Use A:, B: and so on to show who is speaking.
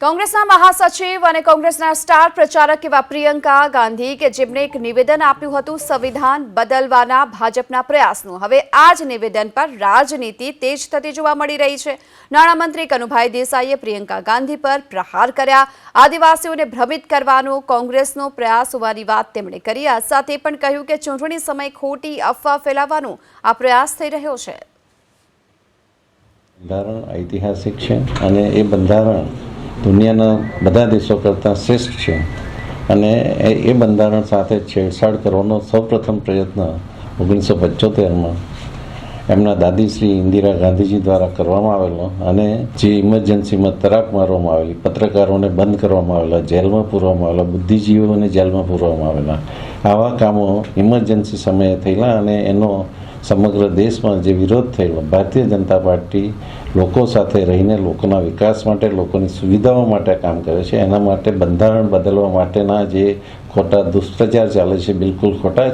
A: કોંગ્રેસના મહાસચિવ અને કોંગ્રેસના સ્ટાર પ્રચારક એવા પ્રિયંકા ગાંધી કે જેમણે એક નિવેદન આપ્યું હતું, સંવિધાન બદલવાના ભાજપના પ્રયાસનું. હવે આ જ નિવેદન પર રાજનીતિ તેજ થતી જોવા મળી રહી છે. નાણામંત્રી કનુભાઈ દેસાઈએ પ્રિયંકા ગાંધી પર પ્રહાર કર્યા. આદિવાસીઓને ભ્રમિત કરવાનો કોંગ્રેસનો પ્રયાસ હોવાની વાત તેમણે કરી. આ સાથે પણ કહ્યું કે ચૂંટણી સમયે ખોટી અફવા ફેલાવવાનો આ પ્રયાસ થઈ રહ્યો છે.
B: બંધારણ ઐતિહાસિક છે અને એ બંધારણ દુનિયાના બધા દેશો કરતાં શ્રેષ્ઠ છે. અને એ બંધારણ સાથે છેડછાડ કરવાનો સૌપ્રથમ પ્રયત્ન ઓગણીસો પંચોતેરમાં એમના દાદીશ્રી ઇન્દિરા ગાંધીજી દ્વારા કરવામાં આવેલો અને જે ઇમરજન્સીમાં તરાપ મારવામાં આવેલી, પત્રકારોને બંધ કરવામાં આવેલા, જેલમાં પૂરવામાં આવેલા, બુદ્ધિજીવીઓને જેલમાં પૂરવામાં આવેલા આવા કામો ઇમરજન્સી સમયે થયેલા અને એનો સમગ્ર દેશમાં જે વિરોધ થયેલો, ભારતીય જનતા પાર્ટી લોકો સાથે રહીને લોકોના વિકાસ માટે, લોકોની સુવિધાઓ માટે કામ કરે છે. એના માટે બંધારણ બદલવા માટેના જે ખોટા દુષ્પ્રચાર ચાલે છે, બિલકુલ ખોટા